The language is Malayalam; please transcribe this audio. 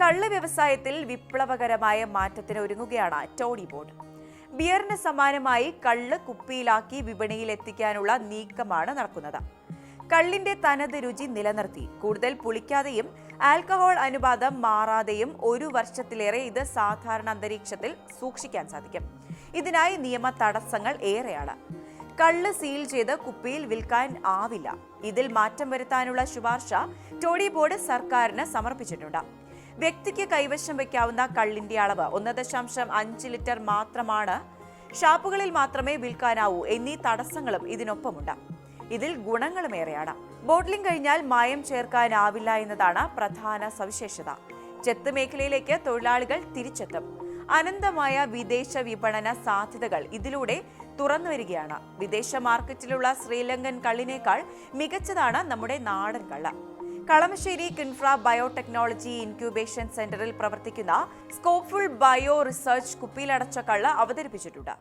കള്ള് വ്യവസായത്തിൽ വിപ്ലവകരമായ മാറ്റത്തിന് ഒരുങ്ങുകയാണ് ടോണി ബോർഡ് ബിയറിന് സമാനമായി കള്ള് കുപ്പിയിലാക്കി വിപണിയിൽ എത്തിക്കാനുള്ള നീക്കമാണ് നടക്കുന്നത്. കള്ളിന്റെ തനത് രുചി നിലനിർത്തി. കൂടുതൽ പുളിക്കാതെയും ആൽക്കഹോൾ അനുപാതം മാറാതെയും ഒരു വർഷത്തിലേറെ ഇത് സാധാരണ അന്തരീക്ഷത്തിൽ സൂക്ഷിക്കാൻ സാധിക്കും. ഇതിനായി നിയമ തടസ്സങ്ങൾ ഏറെയാണ്. കള്ള് സീൽ ചെയ്ത് കുപ്പിയിൽ വിൽക്കാൻ ആവില്ല. ഇതിൽ മാറ്റം വരുത്താനുള്ള ശുപാർശ ടോണി ബോർഡ് സർക്കാരിന് സമർപ്പിച്ചിട്ടുണ്ട്. വ്യക്തിക്ക് കൈവശം വയ്ക്കാവുന്ന കള്ളിന്റെ അളവ് ഒന്ന് ദശാംശം അഞ്ച് ലിറ്റർ മാത്രമാണ്. ഷാപ്പുകളിൽ മാത്രമേ വിൽക്കാനാവൂ എന്നീ തടസ്സങ്ങളും ഇതിനൊപ്പമുണ്ട്. ഇതിൽ ഗുണങ്ങളുമേറെയാണ്. ബോട്ടിലിംഗ് കഴിഞ്ഞാൽ മായം ചേർക്കാനാവില്ല എന്നതാണ് പ്രധാന സവിശേഷത. ചെത്ത് മേഖലയിലേക്ക് തൊഴിലാളികൾ തിരിച്ചെത്തും. അനന്തമായ വിദേശ വിപണന സാധ്യതകൾ ഇതിലൂടെ തുറന്നു വരികയാണ് വിദേശ മാർക്കറ്റിലുള്ള ശ്രീലങ്കൻ കള്ളിനേക്കാൾ മികച്ചതാണ് നമ്മുടെ നാടൻ കള്ള. കളമശ്ശേരി കിൻഫ്ര ബയോടെക്നോളജി ഇൻക്യൂബേഷൻ സെന്ററിൽ പ്രവർത്തിക്കുന്ന സ്കോപ്പ്ഫുൾ ബയോ റിസർച്ച് കുപ്പിയിലടച്ച കള്ള അവതരിപ്പിച്ചിട്ടുണ്ട്.